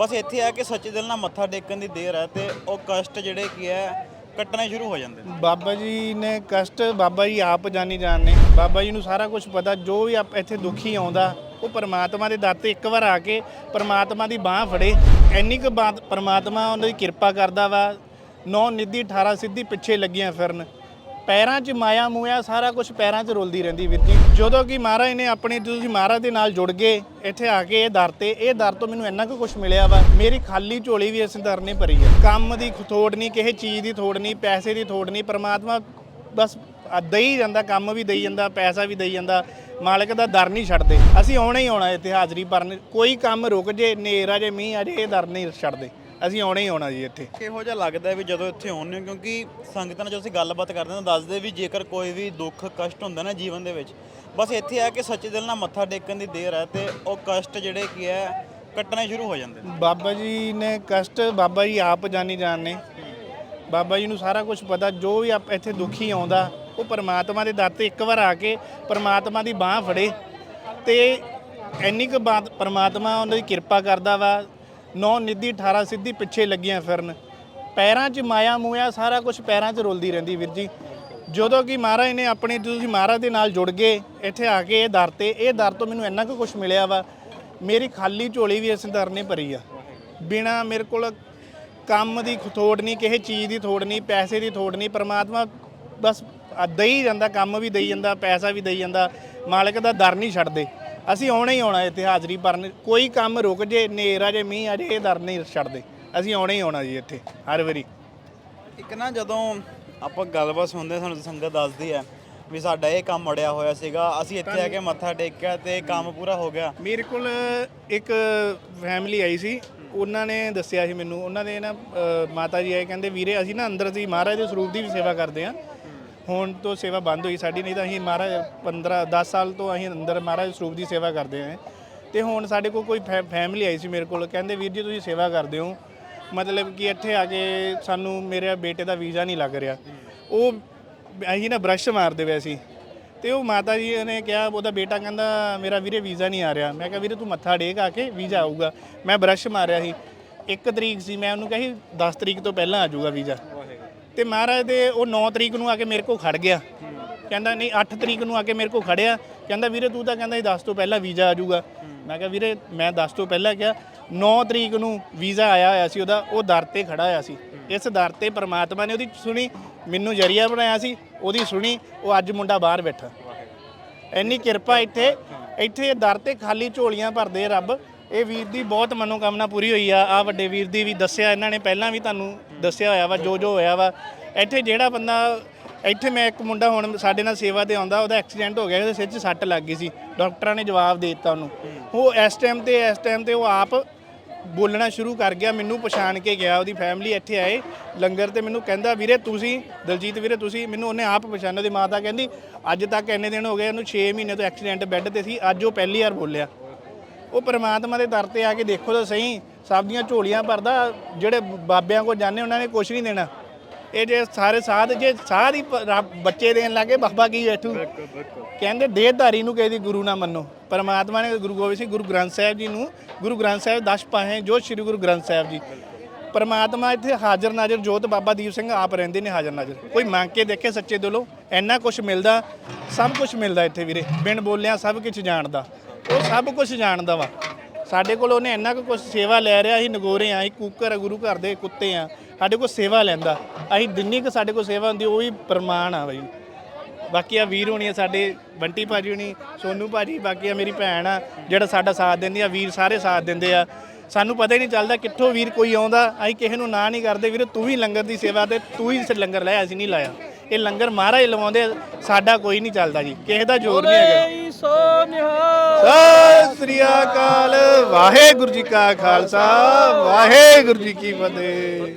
ਬਸ ਇੱਥੇ ਆ ਕੇ ਸੱਚੇ ਦਿਲ ਨਾਲ ਮੱਥਾ ਟੇਕਣ ਦੀ ਦੇਰ ਹੈ ਤੇ ਉਹ ਕਸ਼ਟ ਜਿਹੜੇ ਕੀ ਹੈ, ਕੱਟਣੇ ਸ਼ੁਰੂ ਹੋ ਜਾਂਦੇ ਨੇ। ਬਾਬਾ ਜੀ ਨੇ ਕਸ਼ਟ ਬਾਬਾ ਜੀ ਆਪ ਜਾਣੀ ਜਾਣਨੇ ਬਾਬਾ ਜੀ ਨੂੰ ਸਾਰਾ ਕੁਝ ਪਤਾ, ਜੋ ਵੀ ਆਪ- ਇੱਥੇ ਦੁਖੀ ਆਉਂਦਾ, ਉਹ ਪਰਮਾਤਮਾ ਦੇ ਦਰ ਇੱਕ ਵਾਰ ਆ ਕੇ ਪਰਮਾਤਮਾ ਦੀ ਬਾਹ ਫੜੇ। ਇੰਨੀ ਕੁ ਬਾਤ ਪਰਮਾਤਮਾ ਉਹਨਾਂ ਦੀ ਕਿਰਪਾ ਕਰਦਾ ਵਾ। ਨੌ ਨਿੱਧੀ 18 ਸਿੱਧੀ ਪਿੱਛੇ ਲੱਗੀਆਂ ਫਿਰਨ। ਪੈਰਾਂ 'ਚ ਮਾਇਆ ਮੂਇਆ ਸਾਰਾ ਕੁਝ ਪੈਰਾਂ 'ਚ ਰੁਲਦੀ ਰਹਿੰਦੀ ਵੀਰ ਜੀ। ਜਦੋਂ ਕਿ ਮਹਾਰਾਜ ਨੇ ਆਪਣੇ ਤੁਸੀਂ ਮਹਾਰਾਜ ਦੇ ਨਾਲ ਜੁੜ ਗਏ, ਇੱਥੇ ਆ ਕੇ ਇਹ ਦਰ ਤੇ, ਇਹ ਦਰ ਤੋਂ ਮੈਨੂੰ ਇੰਨਾ ਕੁ ਕੁਝ ਮਿਲਿਆ ਵਾ। ਮੇਰੀ ਖਾਲੀ ਝੋਲੀ ਵੀ ਇਸ ਦਰ ਨੇ ਭਰੀ ਹੈ ਕੰਮ ਦੀ ਥੋੜ ਨਹੀਂ, ਕਿਸੇ ਚੀਜ਼ ਦੀ ਥੋੜ ਨਹੀਂ, ਪੈਸੇ ਦੀ ਥੋੜ ਨਹੀਂ, ਪਰਮਾਤਮਾ ਬਸ ਆ ਦੇਈ ਜਾਂਦਾ, ਕੰਮ ਵੀ ਦੇਈ ਜਾਂਦਾ, ਪੈਸਾ ਵੀ ਦੇਈ ਜਾਂਦਾ, ਮਾਲਕ ਦਾ ਦਰ ਨਹੀਂ ਛੱਡਦੇ। ਅਸੀਂ ਆਉਣਾ ਹੀ ਆਉਣਾ ਇੱਥੇ ਹਾਜ਼ਰੀ ਭਰਨ। ਕੋਈ ਕੰਮ ਰੁਕ ਜੇ ਨੇਰ ਆ ਜੇ, ਮੀਂਹ ਆ ਜੇ, ਇਹ ਦਰ ਨਹੀਂ ਛੱਡਦੇ। ਅਸੀਂ ਆਉਣਾ ਹੀ ਆਉਣਾ ਜੀ ਇੱਥੇ। ਕਿਹੋ ਜਿਹਾ ਲੱਗਦਾ ਹੈ ਵੀ ਜਦੋਂ ਇੱਥੇ ਆਉਂਦੇ ਹੋ? ਕਿਉਂਕਿ ਸੰਗਤਾਂ ਨਾਲ ਜਦੋਂ ਅਸੀਂ ਗੱਲਬਾਤ ਕਰਦੇ ਹਾਂ ਤਾਂ ਦੱਸਦੇ ਵੀ ਜੇਕਰ ਕੋਈ ਵੀ ਦੁੱਖ ਕਸ਼ਟ ਹੁੰਦਾ ਨਾ ਜੀਵਨ ਦੇ ਵਿੱਚ ਬਸ ਇੱਥੇ ਆ ਕੇ ਸੱਚੇ ਦਿਲ ਨਾਲ ਮੱਥਾ ਟੇਕਣ ਦੀ ਦੇਰ ਹੈ ਤੇ ਉਹ ਕਸ਼ਟ ਜਿਹੜੇ ਕੀ ਹੈ ਕੱਟਣੇ ਸ਼ੁਰੂ ਹੋ ਜਾਂਦੇ ਨੇ। ਬਾਬਾ ਜੀ ਨੇ ਕਸ਼ਟ ਬਾਬਾ ਜੀ ਆਪ ਜਾਣੀ ਜਾਣਨੇ ਬਾਬਾ ਜੀ ਨੂੰ ਸਾਰਾ ਕੁਝ ਪਤਾ ਜੋ ਵੀ ਆਪ- ਇੱਥੇ ਦੁਖੀ ਆਉਂਦਾ ਉਹ ਪਰਮਾਤਮਾ ਦੇ ਦਰ ਤੇ ਇੱਕ ਵਾਰ ਆ ਕੇ ਪਰਮਾਤਮਾ ਦੀ ਬਾਹ ਫੜੇ ਤੇ ਇੰਨੀ ਕੁ ਬਾਤ ਪਰਮਾਤਮਾ ਉਹਨਾਂ ਦੀ ਕਿਰਪਾ ਕਰਦਾ ਵਾ ਨੌ ਨਿੱਧੀ 18 ਸਿੱਧੀ ਪਿੱਛੇ ਲੱਗੀਆਂ ਫਿਰਨ। ਪੈਰਾਂ 'ਚ ਮਾਇਆ ਮੂਇਆ ਸਾਰਾ ਕੁਝ ਪੈਰਾਂ 'ਚ ਰੁਲਦੀ ਰਹਿੰਦੀ ਵੀਰ ਜੀ। ਜਦੋਂ ਕਿ ਮਹਾਰਾਜ ਨੇ ਆਪਣੇ ਤੁਸੀਂ ਮਹਾਰਾਜ ਦੇ ਨਾਲ ਜੁੜ ਗਏ, ਇੱਥੇ ਆ ਕੇ ਇਹ ਦਰ ਤੇ, ਇਹ ਦਰ ਤੋਂ ਮੈਨੂੰ ਇੰਨਾ ਕੁ ਕੁਝ ਮਿਲਿਆ ਵਾ, ਮੇਰੀ ਖਾਲੀ ਝੋਲੀ ਵੀ ਇਸ ਦਰ ਨੇ ਭਰੀ ਆ। ਬਿਨਾ ਮੇਰੇ ਕੋਲ ਕੰਮ ਦੀ ਥੋੜ ਨਹੀਂ, ਕਿਸੇ ਚੀਜ਼ ਦੀ ਥੋੜ ਨਹੀਂ, ਪੈਸੇ ਦੀ ਥੋੜ ਨਹੀਂ, ਪਰਮਾਤਮਾ ਬਸ ਆ ਦੇਈ ਜਾਂਦਾ, ਕੰਮ ਵੀ ਦੇਈ ਜਾਂਦਾ, ਪੈਸਾ ਵੀ ਦੇਈ ਜਾਂਦਾ, ਮਾਲਕ ਦਾ ਦਰ ਨਹੀਂ ਛੱਡਦੇ। ਅਸੀਂ ਆਉਣਾ ਹੀ ਆਉਣਾ ਇੱਥੇ ਹਾਜ਼ਰੀ ਭਰਨ। ਕੋਈ ਕੰਮ ਰੁਕ ਜੇ ਨੇਰ ਆ ਜੇ ਮੀਂਹ ਆ ਜੇ ਇਹ ਦਰ ਨਹੀਂ ਛੱਡਦੇ। ਅਸੀਂ ਆਉਣਾ ਹੀ ਆਉਣਾ ਜੀ ਇੱਥੇ ਹਰ ਵਾਰੀ। ਇੱਕ ਨਾ ਜਦੋਂ ਆਪਾਂ ਗੱਲਬਾਤ ਸੁਣਦੇ ਸਾਨੂੰ ਸੰਗਤ ਦੱਸਦੀ ਹੈ ਵੀ ਸਾਡਾ ਇਹ ਕੰਮ ਅੜਿਆ ਹੋਇਆ ਸੀਗਾ ਅਸੀਂ ਇੱਥੇ ਆ ਕੇ ਮੱਥਾ ਟੇਕਿਆ ਤੇ ਕੰਮ ਪੂਰਾ ਹੋ ਗਿਆ। ਮੇਰੇ ਕੋਲ ਇੱਕ ਫੈਮਿਲੀ ਆਈ ਸੀ ਉਹਨਾਂ ਨੇ ਦੱਸਿਆ ਸੀ ਮੈਨੂੰ। ਉਹਨਾਂ ਦੇ ਨਾ ਮਾਤਾ ਜੀ ਆਏ ਕਹਿੰਦੇ ਵੀਰੇ ਅਸੀਂ ਨਾ ਅੰਦਰ ਦੀ ਮਹਾਰਾਜ ਦੇ ਸਰੂਪ ਦੀ ਵੀ ਸੇਵਾ ਕਰਦੇ ਆ ਹੁਣ ਤੋਂ ਸੇਵਾ ਬੰਦ ਹੋਈ ਸਾਡੀ, ਨਹੀਂ ਤਾਂ ਅਸੀਂ ਮਹਾਰਾਜ 15 10 ਸਾਲ ਤੋਂ ਅਸੀਂ ਅੰਦਰ ਮਹਾਰਾਜ ਸਰੂਪ ਦੀ ਸੇਵਾ ਕਰਦੇ ਆ ਤੇ ਹੁਣ ਸਾਡੇ ਕੋਲ ਕੋਈ ਫੈਮਿਲੀ ਆਈ ਸੀ ਮੇਰੇ ਕੋਲ, ਕਹਿੰਦੇ ਵੀਰ ਜੀ ਤੁਸੀਂ ਸੇਵਾ ਕਰਦੇ ਹੋ। ਮਤਲਬ ਕਿ ਇੱਥੇ ਆ ਕੇ ਸਾਨੂੰ ਮੇਰੇ ਬੇਟੇ ਦਾ ਵੀਜ਼ਾ ਨਹੀਂ ਲੱਗ ਰਿਹਾ। ਉਹ ਅਸੀਂ ਨਾ ਬ੍ਰਸ਼ ਮਾਰਦੇ ਪਏ ਸੀ। ਤੇ ਉਹ ਮਾਤਾ ਜੀ ਨੇ ਕਿਹਾ, ਉਹਦਾ ਬੇਟਾ ਕਹਿੰਦਾ, ਮੇਰਾ ਵੀਰੇ ਵੀਜ਼ਾ ਨਹੀਂ ਆ ਰਿਹਾ। ਮੈਂ ਕਿਹਾ, ਵੀਰੇ ਤੂੰ ਮੱਥਾ ਟੇਕ ਆ ਕੇ, ਵੀਜ਼ਾ ਆਊਗਾ। ਮੈਂ ਬ੍ਰਸ਼ ਮਾਰਿਆ ਸੀ। ਇੱਕ ਤਰੀਕ ਸੀ, ਮੈਂ ਉਹਨੂੰ ਕਿਹਾ ਸੀ 10 ਤਰੀਕ ਤੋਂ ਪਹਿਲਾਂ ਆ ਜਾਊਗਾ ਵੀਜ਼ਾ। ਤੇ ਮਹਾਰਾਜ ਦੇ ਉਹ 9 ਤਰੀਕ ਨੂੰ ਆ ਕੇ ਮੇਰੇ ਕੋਲ ਖੜ ਗਿਆ। ਕਹਿੰਦਾ, ਨਹੀਂ 8 ਤਰੀਕ ਨੂੰ ਆ ਕੇ ਮੇਰੇ ਕੋਲ ਖੜਿਆ। ਕਹਿੰਦਾ, ਵੀਰੇ, ਤੂੰ ਤਾਂ ਕਹਿੰਦਾ ਸੀ 10 ਤੋਂ ਪਹਿਲਾਂ ਵੀਜ਼ਾ ਆ ਜਾਊਗਾ। ਮੈਂ ਕਿਹਾ, ਵੀਰੇ, ਮੈਂ 10 ਤੋਂ ਪਹਿਲਾਂ ਕਿਹਾ 9 ਤਰੀਕ ਨੂੰ ਵੀਜ਼ਾ ਆਇਆ ਹੋਇਆ ਸੀ ਉਹਦਾ, ਉਹ ਦਰ ਤੇ ਖੜਾ ਹੋਇਆ ਸੀ। ਇਸ ਦਰ ਤੇ ਪ੍ਰਮਾਤਮਾ ਨੇ ਉਹਦੀ ਸੁਣੀ, ਮੈਨੂੰ ਜਰੀਆ ਬਣਾਇਆ ਸੀ, ਉਹਦੀ ਸੁਣੀ, ਉਹ ਅੱਜ ਮੁੰਡਾ ਬਾਹਰ ਬੈਠਾ। ਇੰਨੀ ਕਿਰਪਾ ਇੱਥੇ ਇੱਥੇ ਦਰ ਤੇ ਖਾਲੀ ਝੋਲੀਆਂ ਭਰਦੇ ਰੱਬ। ਇਹ ਵੀਰ ਦੀ ਬਹੁਤ ਮਨੋਕਾਮਨਾ ਪੂਰੀ ਹੋਈ ਆ। ਆ ਵੱਡੇ ਵੀਰ ਦੀ ਵੀ ਦੱਸਿਆ, ਇਹਨਾਂ ਨੇ ਪਹਿਲਾਂ ਵੀ ਤੁਹਾਨੂੰ ਦੱਸਿਆ ਹੋਇਆ ਵਾ, ਜੋ ਜੋ ਹੋਇਆ ਵਾ। ਇੱਥੇ ਜਿਹੜਾ ਬੰਦਾ, ਇੱਥੇ ਮੈਂ ਇੱਕ ਮੁੰਡਾ ਹੁਣ ਸਾਡੇ ਨਾਲ ਸੇਵਾ ਤੇ ਆਉਂਦਾ, ਉਹਦਾ ਐਕਸੀਡੈਂਟ ਹੋ ਗਿਆ, ਉਹਦੇ ਸਿਰ 'ਚ ਸੱਟ ਲੱਗ ਗਈ ਸੀ। ਡਾਕਟਰਾਂ ਨੇ ਜਵਾਬ ਦੇ ਦਿੱਤਾ ਉਹਨੂੰ। ਉਹ ਇਸ ਟਾਈਮ ਤੇ, ਇਸ ਟਾਈਮ ਤੇ ਉਹ ਆਪ ਬੋਲਣਾ ਸ਼ੁਰੂ ਕਰ ਗਿਆ, ਮੈਨੂੰ ਪਛਾਣ ਕੇ ਗਿਆ, ਉਹਦੀ ਫੈਮਿਲੀ ਇੱਥੇ ਆਏ। ਲੰਗਰ ਤੇ ਮੈਨੂੰ ਕਹਿੰਦਾ, ਵੀਰੇ ਤੁਸੀਂ, ਦਲਜੀਤ ਵੀਰੇ ਤੁਸੀਂ, ਮੈਨੂੰ ਉਹਨੇ ਆਪ ਪਛਾਣਿਆ, ਉਹਦੀ ਮਾਤਾ ਕਹਿੰਦੀ, ਅੱਜ ਤੱਕ ਇੰਨੇ ਦਿਨ ਹੋ ਗਏ, ਉਹਨੂੰ 6 ਮਹੀਨੇ ਤੋਂ ਐਕਸੀਡੈਂਟ ਬੈੱਡ ਤੇ ਸੀ, ਅੱਜ ਉਹ ਪਹਿਲੀ ਵਾਰ ਬੋਲਿਆ। ਉਹ ਪਰਮਾਤਮਾ ਦੇ ਦਰ ਤੇ ਆ ਕੇ ਦੇਖੋ ਤਾਂ ਸਹੀ ਸਭ ਦੀਆਂ ਝੋਲੀਆਂ ਭਰਦਾ ਜਿਹੜੇ ਬਾਬਿਆਂ ਕੋਲ ਜਾਂਦੇ ਉਹਨਾਂ ਨੇ ਕੁਝ ਨਹੀਂ ਦੇਣਾ। ਇਹ ਜੇ ਸਾਰੇ ਸਾਧ ਜੇ ਰੱਬ- ਬੱਚੇ ਦੇਣ ਲੱਗੇ ਬਾਬਾ ਕੀ ਬੈਠੂ ਕਹਿੰਦੇ ਦੇਹਧਾਰੀ ਨੂੰ ਕਿਸੇ ਦੀ ਗੁਰੂ ਨਾ ਮੰਨੋ। ਪਰਮਾਤਮਾ ਨੇ ਗੁਰੂ ਗੋਬਿੰਦ ਸਿੰਘ ਗੁਰੂ ਗ੍ਰੰਥ ਸਾਹਿਬ ਜੀ ਨੂੰ ਗੁਰੂ ਗ੍ਰੰਥ ਸਾਹਿਬ ਦਸ ਪਾਹੇ ਜੋ ਸ੍ਰੀ ਗੁਰੂ ਗ੍ਰੰਥ ਸਾਹਿਬ ਜੀ। ਪਰਮਾਤਮਾ ਇੱਥੇ ਹਾਜ਼ਰ ਨਾਜ਼ਰ ਜੋਤ ਬਾਬਾ ਦੀਪ ਸਿੰਘ ਆਪ ਰਹਿੰਦੇ ਨੇ ਹਾਜ਼ਰ ਨਾਜ਼ਰ। ਕੋਈ ਮੰਗ ਕੇ ਦੇਖੇ ਸੱਚੇ ਦਿਲੋਂ ਇੰਨਾ ਕੁਝ ਮਿਲਦਾ ਸਭ ਕੁਝ ਮਿਲਦਾ ਇੱਥੇ ਵੀਰੇ। ਬਿਨ ਬੋਲਿਆ ਸਭ ਕੁਝ ਜਾਣਦਾ। ਉਹ ਸਭ ਕੁਝ ਜਾਣਦਾ ਵਾ। ਸਾਡੇ ਕੋਲ ਉਹਨੇ ਇੰਨਾ ਕੁ ਕੁਝ ਸੇਵਾ ਲੈ ਰਿਹਾ ਅਸੀਂ ਨਗੋਰੇ ਆ ਅਸੀਂ ਕੂਕਰ ਆ, ਗੁਰੂ ਘਰ ਦੇ ਕੁੱਤੇ ਆ ਸਾਡੇ ਕੋਲ ਸੇਵਾ ਲੈਂਦਾ। ਅਸੀਂ ਜਿੰਨੀ ਕੁ ਸਾਡੇ ਕੋਲ ਸੇਵਾ ਹੁੰਦੀ ਉਹ ਵੀ ਪ੍ਰਮਾਣ ਆ ਬਈ। ਬਾਕੀ ਆ ਵੀਰ ਹੋਣੀ ਆ ਸਾਡੇ ਬੰਟੀ ਭਾਜੀ ਹੋਣੀ ਸੋਨੂ ਭਾਜੀ ਬਾਕੀ ਆ ਮੇਰੀ ਭੈਣ ਆ ਜਿਹੜਾ ਸਾਡਾ ਸਾਥ ਦਿੰਦੀ ਆ ਵੀਰ ਸਾਰੇ ਸਾਥ ਦਿੰਦੇ ਆ। ਸਾਨੂੰ ਪਤਾ ਹੀ ਨਹੀਂ ਚੱਲਦਾ ਕਿੱਥੋਂ ਵੀਰ ਕੋਈ ਆਉਂਦਾ ਅਸੀਂ ਕਿਸੇ ਨੂੰ ਨਾ ਨਹੀਂ ਕਰਦੇ। ਵੀਰ ਤੂੰ ਵੀ ਲੰਗਰ ਦੀ ਸੇਵਾ ਤੇ ਤੂੰ ਹੀ ਲੰਗਰ ਲਾਇਆ ਅਸੀਂ ਨਹੀਂ ਲਾਇਆ। ਇਹ ਲੰਗਰ ਮਹਾਰਾਜ ਲਵਾਉਂਦੇ ਸਾਡਾ ਕੋਈ ਨਹੀਂ ਚੱਲਦਾ ਜੀ ਕਿਸੇ ਦਾ ਜ਼ੋਰ ਨਹੀਂ ਹੈਗਾ। ਸੋ ਨਿਹਾਲ। ਸਤਿ ਸ੍ਰੀ ਅਕਾਲ ਵਾਹਿਗੁਰੂ ਜੀ ਕਾ ਖਾਲਸਾ ਵਾਹਿਗੁਰੂ ਜੀ ਕੀ ਫਤਿਹ।